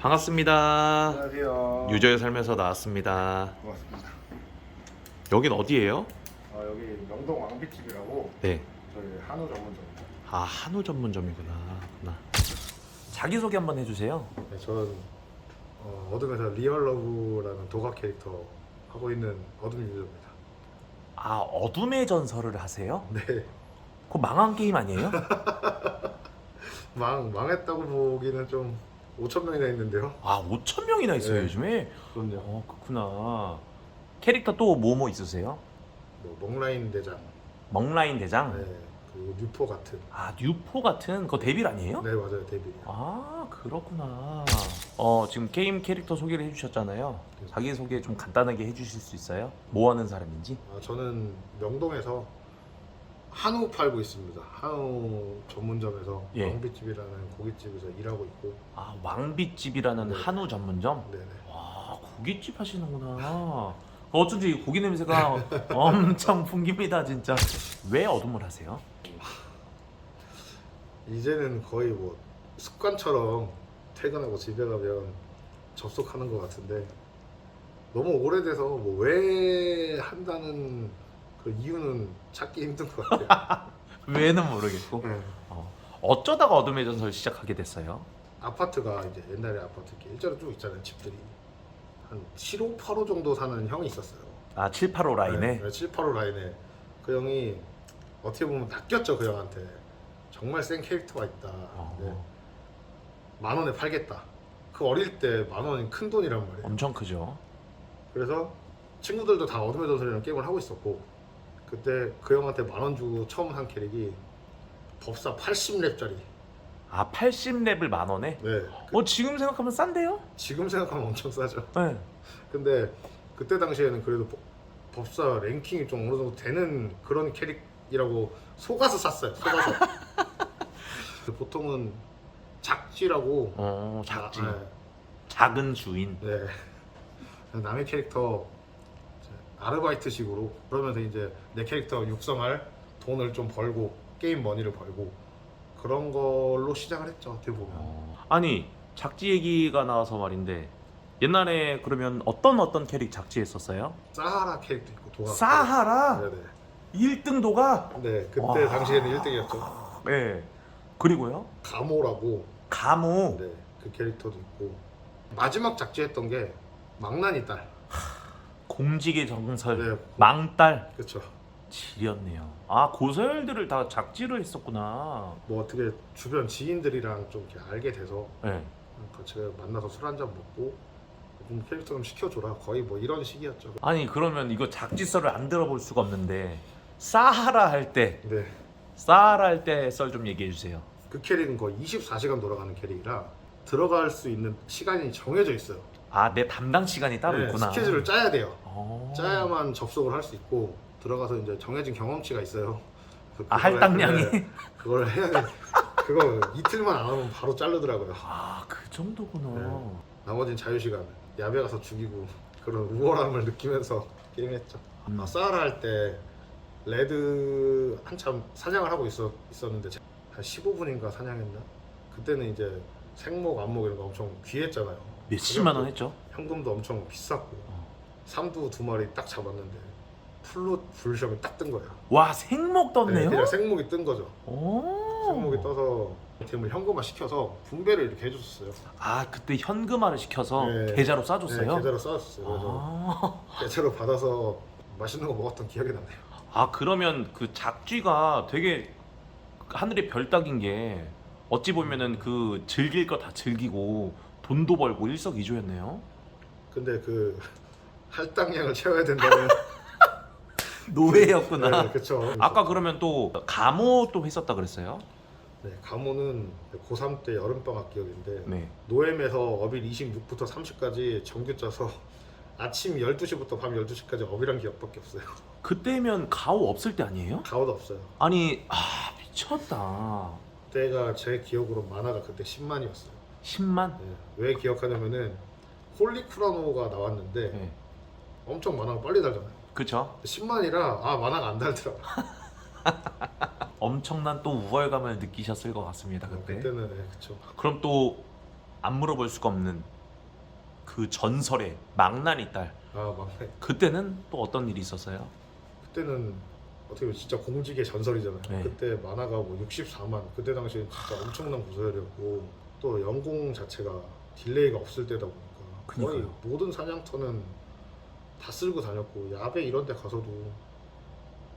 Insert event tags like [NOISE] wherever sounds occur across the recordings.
반갑습니다. 안녕하세요. 유저의 삶에서 나왔습니다. 고맙습니다. 여긴 어디예요? 어, 여기 명동 왕비집이라고 네. 저희 한우 전문점입니다. 아 한우 전문점이구나. 구나. 자기 소개 한번 해주세요. 네, 저는 어, 어둠에서 리얼러브라는 도각 캐릭터 하고 있는 어둠 유저입니다. 아 어둠의 전설을 하세요? 네. 그거 망한 게임 아니에요? [LAUGHS] 망 망했다고 보기는 좀 5천 명이나 있는데요. 아 5천 명이나 있어요 네. 요즘에. 그럼요. 어 그렇구나. 캐릭터 또 뭐 뭐 있으세요? 뭐 몽라인 대장, 멍라인 대장. 네, 그리고 뉴포 같은. 아 뉴포 같은 그거 데빌 아니에요? 네 맞아요 데뷔. 아 그렇구나. 어 지금 게임 캐릭터 소개를 해주셨잖아요. 자기 소개 좀 간단하게 해주실 수 있어요? 뭐 하는 사람인지? 아, 저는 명동에서 한우 팔고 있습니다. 한우 전문점에서 예. 왕비집이라는 고깃집에서 일하고 있고. 아 왕빛집이라는 네. 한우 전문점. 네네. 와 고깃집 하시는구나. 어쩐지 고기 냄새가 [LAUGHS] 엄청 풍깁니다 진짜. 왜 어둠을 하세요? 이제는 거의 뭐 습관처럼 퇴근하고 집에 가면 접속하는 것 같은데 너무 오래돼서 뭐 왜 한다는 그 이유는 찾기 힘든 것 같아요. [LAUGHS] 왜는 모르겠고. 네. 어, 어쩌다가 어둠의 전설 시작하게 됐어요? 아파트가 이제 옛날에 아파트 이렇게 일자로 쭉 있잖아요 집들이 한 7호 8호 정도 사는 형이 있었어요. 아 7, 8호 라인에. 네, 7, 8호 라인에 그 형이 어떻게 보면 낚였죠 그 형한테 정말 센 캐릭터가 있다. 어, 네. 만 원에 팔겠다. 그 어릴 때 만 원이 큰 돈이란 말이에요. 엄청 크죠. 그래서 친구들도 다 어둠의 전설이라는 게임을 하고 있었고 그때 그 형한테 만 원 주고 처음 산 캐릭이 법사 80렙짜리. 아 80렙을 만 원에? 네. 어 지금 생각하면 싼데요? 지금 생각하면 엄청 싸죠. 네. 근데 그때 당시에는 그래도 법- 법사 랭킹이 좀 어느 정도 되는 그런 캐릭이라고 속아서 샀어요. 속아서. 그 [LAUGHS] 보통은 작지라고. 어 작지. 아, 작은 주인. 네. 네. 남의 캐릭터 아르바이트식으로 그러면서 이제 내 캐릭터 육성할 돈을 좀 벌고 게임 머니를 벌고 그런 걸로 시작을 했죠. 어떻게 보면. 어, 아니 작지 얘기가 나와서 말인데 옛날에 그러면 어떤 어떤 캐릭 작지했었어요? 사하라 캐릭터 있고 도가. 사하라 네네. 1등 도가 네. 그때 와. 당시에는 1등이었죠. 네 그리고요 가모라고 가모 네, 그 캐릭터도 있고 마지막 작지했던 게 망나니 딸. 공직의 정설 네, 망딸 그렇죠. 지렸네요 아 고서열들을 다 작지를 했었구나 뭐 어떻게 주변 지인들이랑 좀 이렇게 알게 돼서 네. 같이 만나서 술 한 잔 먹고 좀 캐릭터 좀 시켜줘라. 거의 뭐 이런 식이었죠. 아니 그러면 이거 작지설을 안 들어볼 수가 없는데 사하라 할 때 네, 사하라 할 때 썰 좀 얘기해 주세요 그 캐릭은 거의 24시간 돌아가는 캐릭이라 들어갈 수 있는 시간이 정해져 있어요. 아 내 담당 시간이 따로 네, 있구나 스케줄을 짜야 돼요. 어. 짜야만 접속을 할 수 있고 들어가서 이제 정해진 경험치가 있어요. 그래서 아 그걸 할당량이 해- 네, 그걸 해야 돼. 그거 이틀만 안 하면 바로 자르더라고요. 아 그 정도구나 네. 나머진 자유 시간 야외 가서 죽이고 그런 우월함을 느끼면서 게임했죠. 음. 아, 사하라 할 때 레드 한참 사냥을 하고 있었, 있었는데 한 15분인가 사냥했나? 그때는 이제 생목, 안목 이런 거 엄청 귀했잖아요. 몇십만 원 했죠? 현금도 엄청 비쌌고 어. 삼두 두 마리 딱 잡았는데 풀로 불시험이 딱 뜬 거야. 와 생목 네, 떴네요? 그냥 생목이 뜬 거죠. 오. 생목이 떠서 아이템을 현금화 시켜서 분배를 이렇게 해줬어요. 아 그때 현금화를 시켜서 네. 계좌로 네, 싸줬어요? 계좌로 써줬어요. 그래서 아. 계좌로 받아서 맛있는 거 먹었던 기억이 나네요. 아 그러면 그 작쥐가 되게 하늘의 별 따긴 게 어찌 보면은 그 즐길 거 다 즐기고 돈도 벌고 일석이조였네요. 근데 그 할당량을 채워야 된다는 [LAUGHS] 노예였구나. 네, 그쵸. 아까 그러면 또 감호 또 했었다 그랬어요? 네, 가모는 고3 때 여름방학 기억인데 네. 노엠에서 어빌 26부터 30까지 정규 짜서 아침 12시부터 밤 12시까지 어빌한 기억밖에 없어요. 그때면 가오 없을 때 아니에요? 가오도 없어요. 아니 아 미쳤다. 그때가 제 기억으로 만화가 그때 10만이었어요. 10만? 네, 왜 기억하냐면은 홀리쿠라노가 나왔는데 네. 엄청 만화가 빨리 달잖아요. 그쵸? 10만이라 아 만화가 안 달더라고. [LAUGHS] 엄청난 또 우월감을 느끼셨을 것 같습니다 그때. 그때는 네, 그쵸. 그럼 또 안 물어볼 수가 없는 그 전설의 망나니 딸. 아 막내 그때는 또 어떤 일이 있었어요? 그때는 어떻게 보면 진짜 공직의 전설이잖아요. 네. 그때 만화가 뭐 64만 그때 당시에 진짜 엄청난 구설이었고 또 연공 자체가 딜레이가 없을 때다 보니까 거의 그니까요. 모든 사냥터는 다 쓸고 다녔고 야배 이런 데 가서도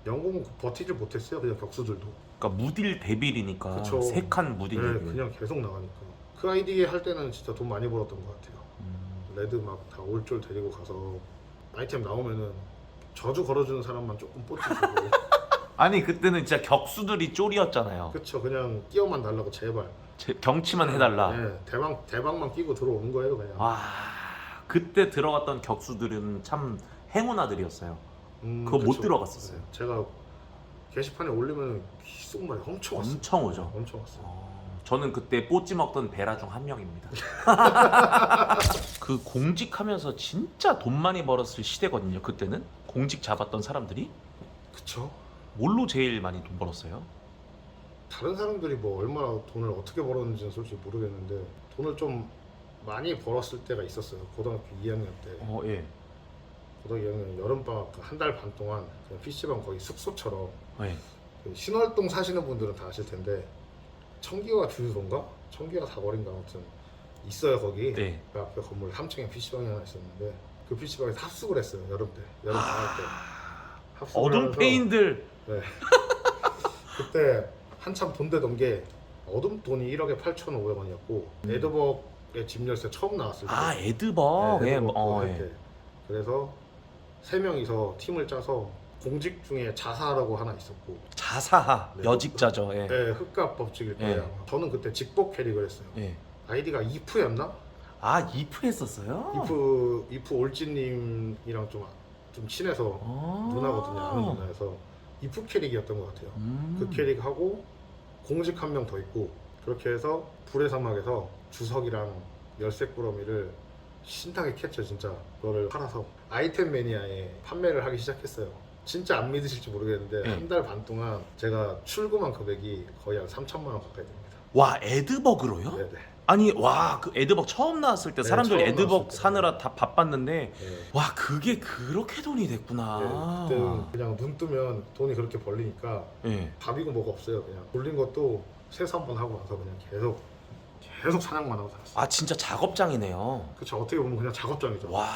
연공 버티질 못했어요. 그냥 격수들도. 그러니까 무딜 데빌이니까 그쵸. 세 칸 무딜 네, 데빌. 그냥 계속 나가니까. 그 아이디 할 때는 진짜 돈 많이 벌었던 것 같아요. 음, 레드 막 다 올졸 데리고 가서 아이템 나오면은 저주 걸어주는 사람만 조금 뽀찌주고 [LAUGHS] 아니 그때는 진짜 격수들이 쫄이었잖아요. 그쵸 그냥 끼어만 달라고 제발 제- 경치만 해달라. 네, 대박 대박만 끼고 들어오는 거예요 그냥 와 그때 들어갔던 격수들은 참 행운아들이었어요. 음, 그거 못 그쵸. 들어갔었어요. 네, 제가 게시판에 올리면 귓속말이 엄청 왔어요 엄청 오죠. 네, 엄청 왔어요 어, 저는 그때 뽀찌 먹던 베라 중 한 명입니다. [LAUGHS] 그 공직하면서 진짜 돈 많이 벌었을 시대거든요. 그때는 공직 잡았던 사람들이 그쵸 뭘로 제일 많이 돈 벌었어요? 다른 사람들이 뭐 얼마나 돈을 어떻게 벌었는지는 솔직히 모르겠는데 돈을 좀 많이 벌었을 때가 있었어요 고등학교 2학년 때 어 예. 고등학교 2학년 여름방학 한 달 반 동안 그냥 PC방 거의 숙소처럼 예. 그 신월동 사시는 분들은 다 아실 텐데 청기와 주유소인가? 청기와 사거리인가 아무튼 있어요 거기 네. 그 앞에 건물 3층에 PC방이 하나 있었는데 그 PC방에서 합숙을 했어요 여름 때 여름 방학 때 합숙을 어둠 하면서 페인들. 네. [LAUGHS] 그때 한참 돈 되던 게 어둠 돈이 1억에 8,500원이었고 에드벅의 집 열쇠 처음 나왔을 때 아 에드버. 네, 예. 에드벅 어, 할 예. 때. 그래서 세 명이서 팀을 짜서 공직 중에 자사라고 하나 있었고 자사 네. 여직자죠. 예. 네, 흑갑 법칙일 거예요. 예. 아마. 저는 그때 직복 캐릭을 했어요. 예. 아이디가 이프였나? 아 이프 했었어요? 이프 이프 올찌님이랑 좀, 좀 친해서 아. 누나거든요. 아는 누나여서 이프 캐릭이었던 것 같아요. 음. 그 캐릭하고 공직 한 명 더 있고 그렇게 해서 불의 사막에서 주석이랑 열쇠 꾸러미를 신나게 캤죠 진짜. 그거를 팔아서. 아이템 매니아에 판매를 하기 시작했어요 진짜 안 믿으실지 모르겠는데 네. 한 달 반 동안 제가 출금한 금액이 거의 한 3천만 원 가까이 됩니다 와 에드버그로요? 네네 아니 와그 에드벅 처음 나왔을 때 네, 사람들 처음 에드벅 때. 사느라 다 바빴는데 네. 와 그게 그렇게 돈이 됐구나. 네, 그때는 그냥 눈 뜨면 돈이 그렇게 벌리니까 예. 밥이고 뭐가 없어요 그냥 돌린 것도 세수 한번 하고 나서 그냥 계속 계속 사냥만 하고 살았어요 아 진짜 작업장이네요. 그쵸 어떻게 보면 그냥 작업장이죠 와.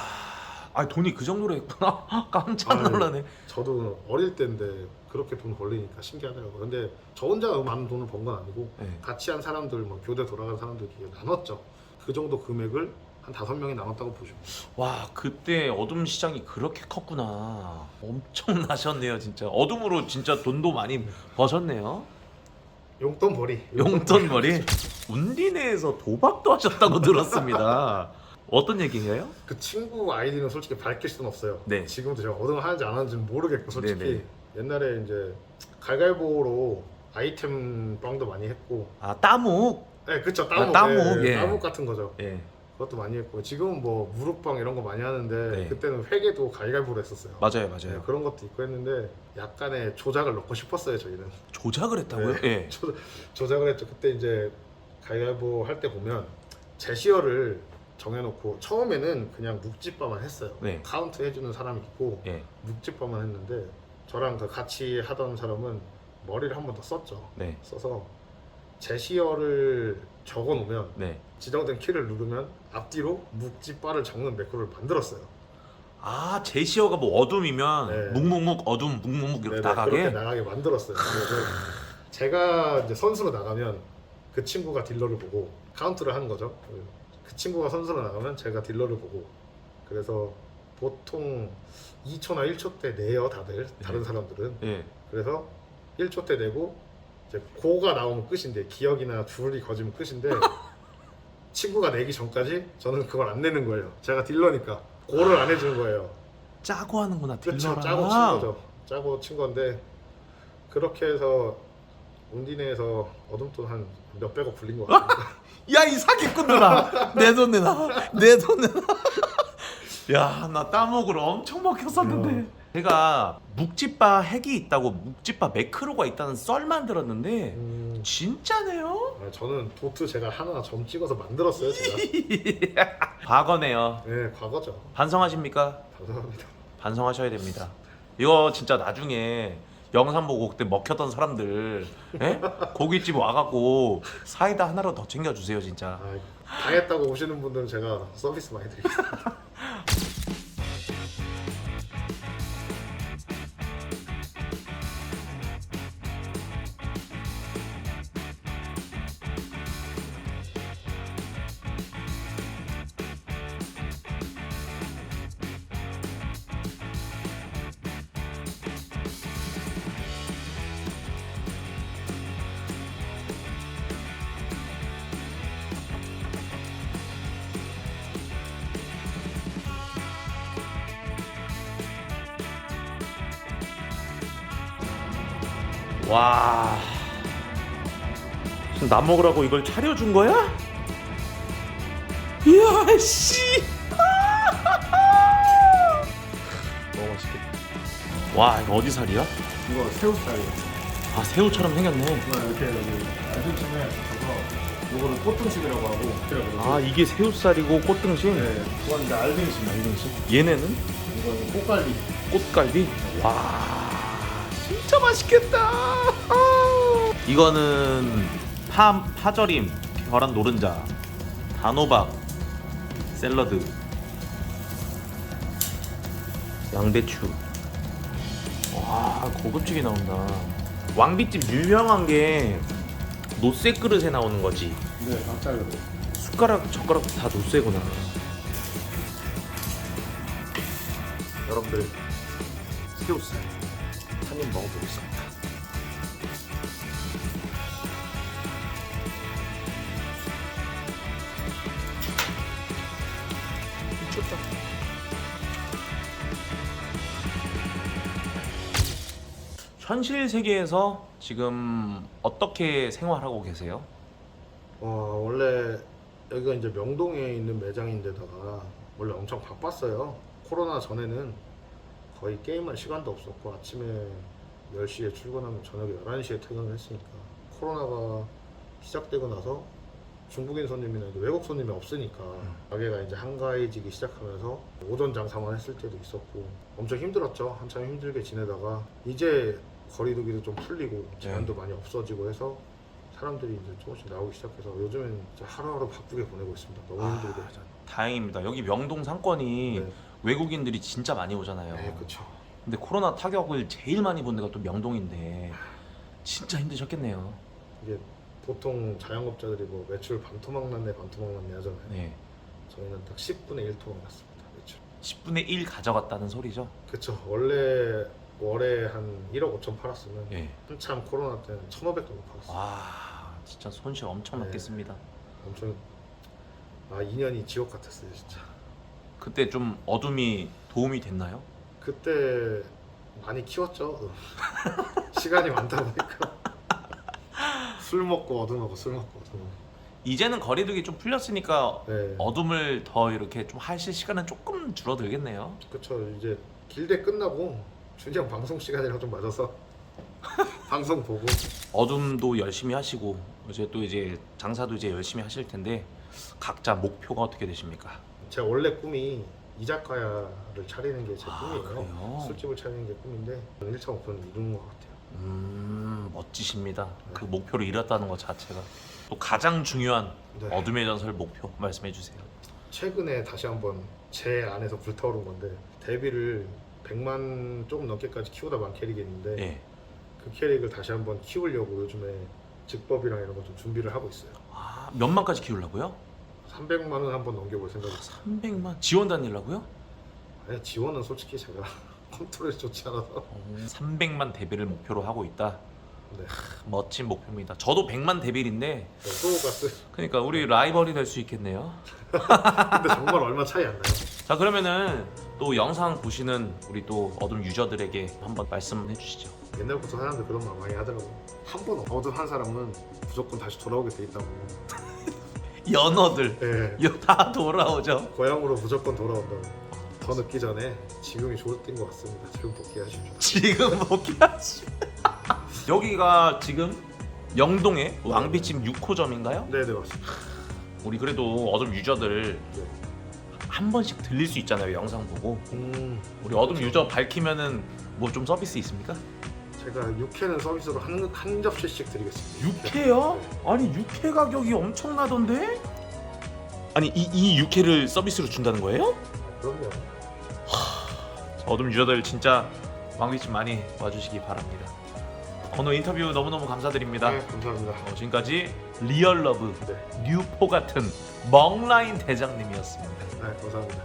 아 돈이 그 정도로 했구나. [LAUGHS] 깜짝 아유. 놀라네. 저도 어릴 때인데 그렇게 돈 벌리니까 신기하더라고요. 근데 저 혼자 많은 돈을 번 건 아니고 예. 같이 한 사람들, 뭐 교대 돌아간 사람들끼리 나눴죠. 그 정도 금액을 한 다섯 명이 나눴다고 보시면 돼요. 와 그때 어둠 시장이 그렇게 컸구나. 엄청 나셨네요 진짜. 어둠으로 진짜 돈도 많이 버셨네요. 용돈 벌이. 용돈 머리. 운디네에서 도박도 하셨다고 들었습니다. 어떤 얘기예요? 그 친구 아이디는 솔직히 밝힐 수는 없어요. 네. 지금도 제가 어둠 하는지 안 하는지는 모르겠고 솔직히 네네. 옛날에 이제 갈갈보로 아이템 빵도 많이 했고, 아 따묵. 네, 그쵸 아, 따목, 따목, 네, 예. 따목 같은 거죠. 예. 그것도 많이 했고 지금은 뭐 무릎빵 이런 거 많이 하는데 네. 그때는 회계도 갈갈보로 했었어요. 맞아요 네, 맞아요. 그런 것도 있고 했는데 약간의 조작을 넣고 싶었어요 저희는 조작을 했다고요? 네. 예. [LAUGHS] 조, 조작을 했죠 그때 이제 가위바위보 할 때 보면 제시어를 정해놓고 처음에는 그냥 묵집바만 했어요 네. 카운트 해주는 사람이 있고 예. 묵집바만 했는데 저랑 그 같이 하던 사람은 머리를 한 번 더 썼죠 네. 써서 제시어를 적어놓으면 네. 지정된 키를 누르면 앞뒤로 묵집바를 적는 매크로를 만들었어요 아 제시어가 뭐 어둠이면 네. 묵묵묵 어둠 묵묵묵 이렇게 네네, 나가게. 그렇게 나가게 만들었어요. 그래서 제가 이제 선수로 나가면 그 친구가 딜러를 보고 카운트를 하는 거죠. 그 친구가 선수로 나가면 제가 딜러를 보고 그래서 보통 2초나 1초 때 내요 다들 다른 네. 사람들은 예. 그래서 1초 때 내고 이제 고가 나오면 끝인데 기억이나 줄이 거지면 끝인데 [LAUGHS] 친구가 내기 전까지 저는 그걸 안 내는 거예요. 제가 딜러니까 고를 안 해주는 거예요. 짜고 하는구나 그렇죠. 딜러랑. 짜고 친 거죠. 짜고 친 건데 그렇게 해서 온디네에서 어둠돈 한 몇백억 굴린 것 같아요. 야 이 사기꾼들아 내 돈 내놔 내 돈 내놔 [LAUGHS] 야나 따먹으로 엄청 먹혔었는데 제가 묵집바 핵이 있다고 묵집바 매크로가 있다는 썰만 들었는데 음, 진짜네요? 아, 저는 도트 제가 하나 점 찍어서 만들었어요 제가. [LAUGHS] 과거네요. 네 과거죠. 반성하십니까? 감사합니다. 반성하셔야 됩니다. 이거 진짜 나중에 영상 보고 그때 먹혔던 사람들 예? 고깃집 와갖고 사이다 하나로 더 챙겨주세요 진짜. 아, 당했다고 오시는 분들은 제가 서비스 많이 드리겠습니다. [LAUGHS] 와. 나 먹으라고 이걸 차려준 거야? 이야 씨. [LAUGHS] 너무 맛있겠다. 와 이거 어디 살이야? 이거 새우살이요. 아 새우처럼 생겼네. 이렇게 여기 알중심에 붙여서 이거를 꽃등심이라고 하고 아 이게 새우살이고 꽃등심. 네, 그건 이제 알등심, 알등심. 얘네는 이건 꽃갈비. 꽃갈비. 와 진짜 맛있겠다. 아. 이거는 파 파절임, 계란 노른자, 단호박, 샐러드, 양배추. 와 고급지게 나온다. 왕비집 유명한 게 노쇠 그릇에 나오는 거지. 네, 각자로. 숟가락 젓가락 다 노쇠구나. 여러분들 새우살 한입 먹어보겠습니다. 미쳤다. 현실 세계에서 지금 어떻게 생활하고 계세요? 와 원래 여기가 이제 명동에 있는 매장인데다가 원래 엄청 바빴어요. 코로나 전에는 거의 게임할 시간도 없었고 아침에 10시에 출근하면 저녁에 11시에 퇴근을 했으니까 코로나가 시작되고 나서 중국인 손님이나 외국 손님이 없으니까 가게가 이제 한가해지기 시작하면서 오전 장사만 했을 때도 있었고 엄청 힘들었죠. 한참 힘들게 지내다가 이제 거리두기도 좀 풀리고 제한도 많이 없어지고 해서 사람들이 이제 조금씩 나오기 시작해서 요즘엔 하루하루 바쁘게 보내고 있습니다. 너무 아, 힘들게. 다행입니다. 여기 명동 상권이 네, 외국인들이 진짜 많이 오잖아요. 네 그렇죠. 근데 코로나 타격을 제일 많이 본 데가 또 명동인데 진짜 힘드셨겠네요. 이게 보통 자영업자들이 뭐 매출 반토막 났네 반토막 났네 하잖아요. 네. 저희는 딱 10분의 1 토막 났습니다. 매출. 10분의 1 가져갔다는 소리죠? 그렇죠. 원래 월에 한 1억 5천 팔았으면 예. 한참 코로나 때는 1,500 정도 팔았어요. 와, 진짜 손실 엄청 네. 났겠습니다. 엄청 아 2년이 지옥 같았어요 진짜. 그때 좀 어둠이 도움이 됐나요? 그때 많이 키웠죠. [LAUGHS] 시간이 많다 보니까 술 먹고 어둠하고 술 먹고 어둠하고. 이제는 거리두기 좀 풀렸으니까 네. 어둠을 더 이렇게 좀 하실 시간은 조금 줄어들겠네요. 그쵸 이제 길대 끝나고 형 방송 시간이랑 좀 맞아서 [LAUGHS] 방송 보고 어둠도 열심히 하시고 이제 또 이제 장사도 이제 열심히 하실 텐데 각자 목표가 어떻게 되십니까? 제 원래 꿈이 이자카야를 차리는 게 제 아, 꿈이에요. 그래요? 술집을 차리는 게 꿈인데 1차 목표는 이룬 것 같아요. 음 멋지십니다. 네. 그 목표를 이뤘다는 것 자체가 또 가장 중요한 네. 어둠의 전설 목표 말씀해 주세요. 최근에 다시 한번 제 안에서 불타오른 건데 데뷔를 100만 조금 넘게까지 키우다 만 캐릭이 있는데 예. 그 캐릭을 다시 한번 키우려고 요즘에 직법이랑 이런 거 좀 준비를 하고 있어요. 아, 몇 만까지 키우려고요? 300만 원 한번 넘겨볼 생각이 있어요. 300만 지원 다니려고요? 아니 지원은 솔직히 제가 [LAUGHS] 컨트롤이 좋지 않아서 300만 데뷔를 목표로 하고 있다. 네. 멋진 목표입니다. 저도 100만 데뷔인데 소가스 그러니까 우리 라이벌이 될 수 있겠네요. [LAUGHS] 근데 정말 얼마 차이 안 나요. 자 그러면은 또 영상 보시는 우리 또 어둠 유저들에게 한번 말씀해 주시죠. 옛날부터 사람들 그런 말 많이 하더라고. 한번 어둠한 사람은 무조건 다시 돌아오게 돼 있다고. 연어들 예. 다 돌아오죠. 고향으로 무조건 돌아온다고. 더 늦기 전에 지금이 좋을 때인 것 같습니다. 지금 복귀하십시오. 지금 복귀하시. [LAUGHS] 여기가 지금 영동의 왕비집 6호점인가요? 네네 맞습니다. 우리 그래도 어둠 유저들 네. 한 번씩 들릴 수 있잖아요 영상 보고 음, 우리 어둠 유저 밝히면은 뭐 좀 서비스 있습니까? 제가 6회는 서비스로 한, 한 접시씩 드리겠습니다. 6회요? 아니 6회 가격이 엄청나던데? 아니 이, 이 6회를 서비스로 준다는 거예요? 그럼요. 어둠 유저들 진짜 왕비집 많이 와주시기 바랍니다 오늘 인터뷰 너무너무 감사드립니다 네, 감사합니다. 어, 지금까지 리얼러브 네, 뉴포 같은 멍라인 대장님이었습니다 네 감사합니다.